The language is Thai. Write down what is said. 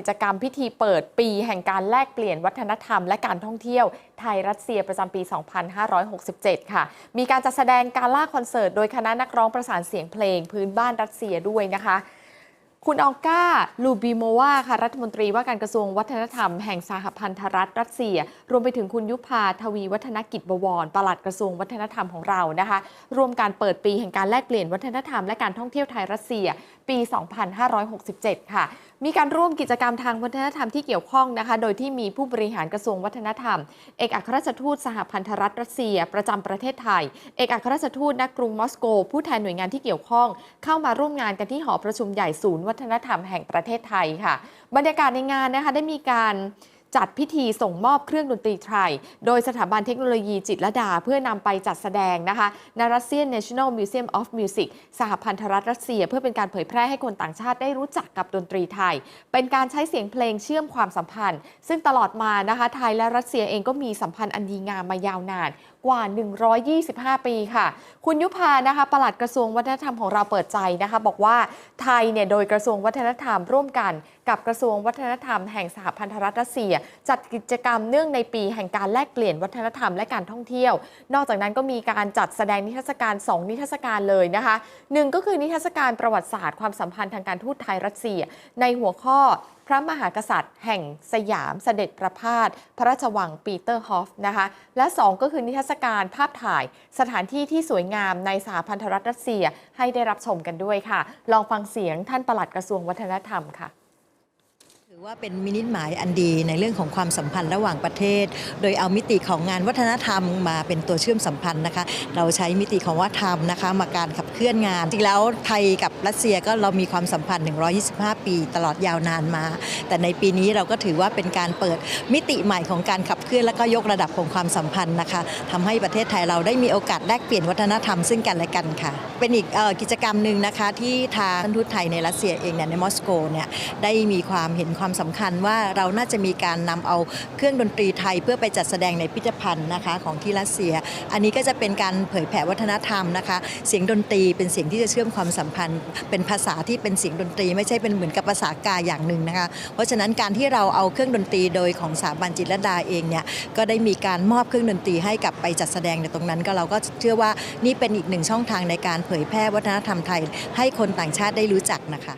กิจกรรมพิธีเปิดปีแห่งการแลกเปลี่ยนวัฒนธรรมและการท่องเที่ยวไทยรัสเซียประจำปี 2567 ค่ะ มีการจัดแสดงการล่าคอนเสิร์ตโดยคณะนักร้องประสานเสียงเพลงพื้นบ้านรัสเซียด้วยนะคะ คุณอองก้า ลูบิโมวา ค่ะ รัฐมนตรีว่าการกระทรวงวัฒนธรรมแห่งสหพันธรัฐรัสเซีย รวมไปถึงคุณยุพาทวีวัฒนกิจบวรปลัดกระทรวงวัฒนธรรมของเรานะคะ ร่วมการเปิดปีแห่งการแลกเปลี่ยนวัฒนธรรมและการท่องเที่ยวไทยรัสเซีย ปี 2567 ค่ะ มีการร่วมกิจกรรมทางวัฒนธรรมที่เกี่ยวข้องนะคะ โดยที่มีผู้บริหารกระทรวงวัฒนธรรม เอกอัครราชทูตสหพันธรัฐรัสเซีย ประจำประเทศไทย เอกอัครราชทูตณกรุงมอสโก ผู้แทนหน่วยงานที่เกี่ยวข้อง เข้ามาร่วมงานกันที่หอประชุมใหญ่ศูนย์วัฒนธรรมแห่งประเทศไทยค่ะ บรรยากาศในงานนะคะได้มีการจัดพิธีส่งมอบเครื่องดนตรีไทย โดยสถาบันเทคโนโลยีจิตรลดา เพื่อนำไปจัดแสดงนะคะใน Russian National Museum of Music สหพันธรัฐรัสเซีย เพื่อเป็นการเผยแพร่ให้คนต่างชาติได้รู้จักกับดนตรีไทย เป็นการใช้เสียงเพลงเชื่อมความสัมพันธ์ ซึ่งตลอดมานะคะไทยและรัสเซียเองก็มีสัมพันธ์อันดีงามมายาวนาน กว่า 125 ปีค่ะ คุณยุพานะคะปลัดกระทรวงวัฒนธรรมของเราเปิดใจนะคะ บอกว่าไทยเนี่ยโดยกระทรวงวัฒนธรรมร่วมกัน กับกระทรวงวัฒนธรรมแห่งสหพันธรัฐรัสเซีย จัดกิจกรรมเนื่องในปีแห่งการแลกเปลี่ยนวัฒนธรรมและการท่องเที่ยว นอกจากนั้นก็มีการจัดแสดงนิทรรศการ 2 นิทรรศการเลยนะคะหนึ่งก็คือนิทรรศการประวัติศาสตร์ความสัมพันธ์ทางการทูตไทยรัสเซีย ในหัวข้อ พระมหากษัตริย์แห่งสยามเสด็จประพาสพระราชวังปีเตอร์ฮอฟนะคะ และ 2 ก็คือนิทรรศการภาพถ่ายสถานที่ที่สวยงามในสหพันธรัฐรัสเซียให้ได้รับชมกันด้วยค่ะ ลองฟังเสียงท่านปลัดกระทรวงวัฒนธรรมค่ะ ถือว่าเป็นมินิหมายอันดีในเรื่องของความสัมพันธ์ระหว่างประเทศ โดยเอามิติของงานวัฒนธรรมมาเป็นตัวเชื่อมสัมพันธ์นะคะ เราใช้มิติของวัฒนธรรมนะคะมาการขับเคลื่อนงาน จริงแล้วไทยกับรัสเซียก็เรามีความสัมพันธ์ 125 ปี ตลอดยาวนานมา แต่ในปีนี้เราก็ถือว่าเป็นการเปิดมิติใหม่ของการขับเคลื่อนและก็ยกระดับของความสัมพันธ์นะคะทำให้ประเทศไทยเราได้มีโอกาสแลกเปลี่ยนวัฒนธรรมซึ่งกันและกันค่ะ เป็นอีกออกิจกรรมหนึ่งนะคะที่ทางท่านทูตไทยในรัสเซียเองเนี่ยในมอสโกเนี่ยได้มีความเห็นความสำคัญว่าเราน่าจะมีการนำเอาเครื่องดนตรีไทยเพื่อไปจัดแสดงในพิพิธภัณฑ์นะคะของที่รัสเซีย อันนี้ก็จะเป็นการเผยแผ่วัฒนธรรมนะคะ เสียงดนตรีเป็นเสียงที่จะเชื่อมความสัมพันธ์ เป็นภาษาที่เป็นเสียงดนตรี ไม่ใช่เป็นเหมือนกับภาษากายอย่างหนึ่งนะคะเพราะฉะนั้นการที่เราเอาเครื่องดนตรีโดยของสถาบันจิตรดาเองเนี่ยก็ได้มีการมอบเครื่องดนตรีให้กับไปจัดแสดงในตรงนั้น ก็เราก็เชื่อว่านี่เป็นอีกหนึ่งช่องทางในการเผยแพร่วัฒนธรรมไทย ให้คนต่างชาติได้รู้จักนะคะ